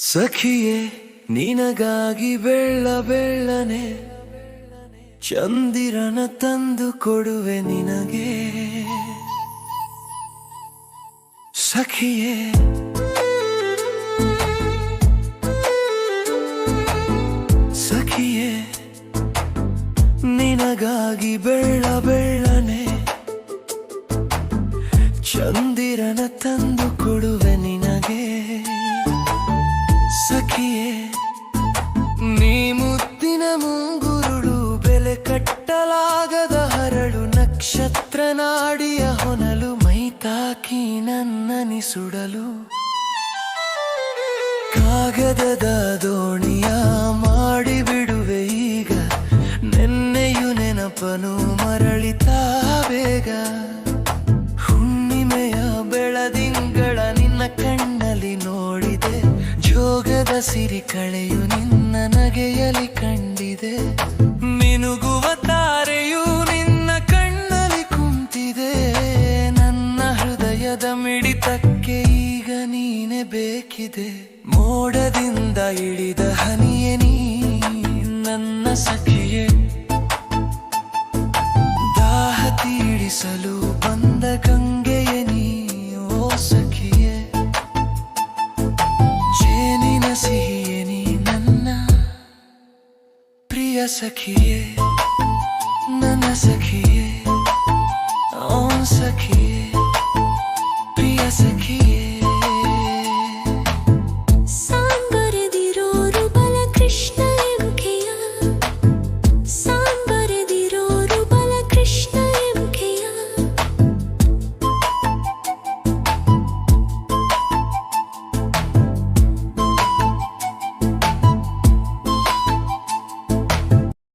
ಸಖಿಯೇ ನಿನಗಾಗಿ ಬೆಳ್ಳ ಬೆಳ್ಳನೆ ಚಂದಿರನ ತಂದು ಕೊಡುವೆ ನಿನಗೆ. ಸಖಿಯೇ ಸಖಿಯೇ ನಿನಗಾಗಿ ಬೆಳ್ಳ ಬೆಳ್ಳನೆ ಸಖಿಯೇ ನೀ ಮುತ್ತಿನ ಮುಂಗುರುಳು ಬೆಲೆ ಕಟ್ಟಲಾಗದ ಹರಳು ನಕ್ಷತ್ರ ನಾಡಿಯ ಹೊನಲು ಮೈತಾಕಿ ನನ್ನನಿ ಸುಡಲು. ಕಾಗದದ ದೋಣಿಯ ಮಾಡಿಬಿಡುವೆ ಈಗ, ನೆನ್ನೆಯು ನೆನಪನು ಮರಳಿತಾ ಬೇಗ. ಜೋಗದ ಸಿರಿ ಕಳೆಯು ನಿನ್ನ ನಗೆಯಲ್ಲಿ ಕಂಡಿದೆ. ಮಿನುಗುವ ತಾರೆಯು ನಿನ್ನ ಕಣ್ಣಲ್ಲಿ ಕುಂತಿದೆ. ನನ್ನ ಹೃದಯದ ಮಿಡಿತಕ್ಕೆ ಈಗ ನೀನೆ ಬೇಕಿದೆ. ಮೋಡದಿಂದ ಇಳಿದ ಹನಿಯೇ ನೀ, ನನ್ನ ಸಖಿಯೇ. ದಾಹ ತೀಡಿಸಲು ಪ್ರಿಯ ಸಖಿಯೇ ನನ್ನ ಸಖಿಯೇ ಓ ಸಖಿಯೇ ಪ್ರಿಯ ಸಖಿಯೇ